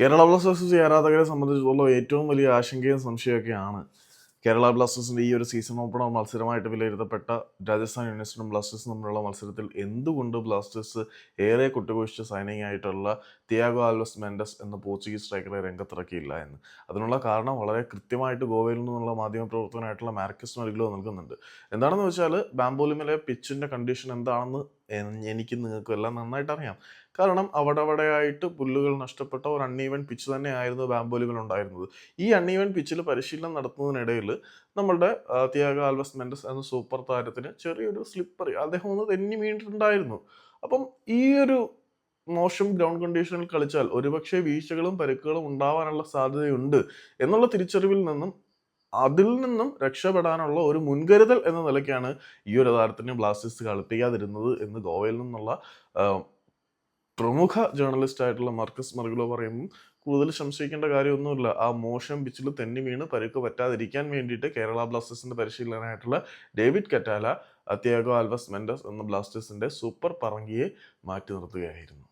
Kerala Blasters ആരാധകരെ സംബന്ധിച്ചിടത്തോളം ഏറ്റവും വലിയ ആശങ്കയും സംശയമൊക്കെയാണ് കേരള ബ്ലാസ്റ്റേഴ്സിന്റെ ഈ ഒരു സീസൺ ഓപ്പണർ മത്സരമായിട്ട് വിലയിരുത്തപ്പെട്ട രാജസ്ഥാൻ യൂണിവേഴ്സിറ്റിയും ബ്ലാസ്റ്റേഴ്സും തമ്മിലുള്ള മത്സരത്തിൽ എന്തുകൊണ്ട് ബ്ലാസ്റ്റേഴ്സ് ഏറെ കുട്ടിഘോഷിച്ച സൈനിങ് ആയിട്ടുള്ള തിയാഗോ ആൽവസ് മെൻഡസ് എന്ന പോർച്ചുഗീസ് സ്ട്രൈക്കറെ രംഗത്തിറക്കിയില്ല എന്ന്. അതിനുള്ള കാരണം വളരെ കൃത്യമായിട്ട് ഗോവയിൽ നിന്നുള്ള മാധ്യമപ്രവർത്തകനായിട്ടുള്ള മാർക്കസ് മരികളോ നൽകുന്നുണ്ട്. എന്താണെന്ന് വെച്ചാൽ ബാംബോലിമിലെ പിച്ചിന്റെ കണ്ടീഷൻ എന്താണെന്ന് എനിക്ക് നിങ്ങൾക്കും എല്ലാം നന്നായിട്ട് അറിയാം. കാരണം അവിടെ പുല്ലുകൾ നഷ്ടപ്പെട്ട ഒരു അൺഈവൻ പിച്ച് തന്നെയായിരുന്നു ബാംബോലുകൾ ഉണ്ടായിരുന്നത്. ഈ അൺഈവൻ പിച്ചിൽ പരിശീലനം നടത്തുന്നതിനിടയിൽ നമ്മളുടെ ത്യാഗ ആൽവസ് മെൻഡസ് എന്ന സൂപ്പർ താരത്തിന് ചെറിയൊരു സ്ലിപ്പറി അദ്ദേഹം ഒന്ന് തെന്നി വീണിട്ടുണ്ടായിരുന്നു. അപ്പം ഈ ഒരു മോശം ഗ്രൗണ്ട് കണ്ടീഷനിൽ കളിച്ചാൽ ഒരുപക്ഷെ വീഴ്ചകളും പരുക്കുകളും ഉണ്ടാവാനുള്ള സാധ്യതയുണ്ട് എന്നുള്ള തിരിച്ചറിവിൽ നിന്നും അതിൽ നിന്നും രക്ഷപ്പെടാനുള്ള ഒരു മുൻകരുതൽ എന്ന നിലയ്ക്കാണ് ഈ ഒരു താരത്തിന് ബ്ലാസ്റ്റേഴ്സ് കളിപ്പിക്കാതിരുന്നത് എന്ന് ഗോവയിൽ നിന്നുള്ള പ്രമുഖ ജേർണലിസ്റ്റ് ആയിട്ടുള്ള മാർക്കസ് മർഗുലോ പറയുമ്പോൾ കൂടുതൽ സംശയിക്കേണ്ട കാര്യമൊന്നുമില്ല. ആ മോശം പിച്ചിൽ തെന്നി വീണ് പരുക്ക് പറ്റാതിരിക്കാൻ വേണ്ടിയിട്ട് കേരള ബ്ലാസ്റ്റേഴ്സിന്റെ പരിശീലകനായിട്ടുള്ള David Catala Tiago Alves Mendes എന്ന ബ്ലാസ്റ്റേഴ്സിന്റെ സൂപ്പർ പറങ്കിയെ മാറ്റി നിർത്തുകയായിരുന്നു.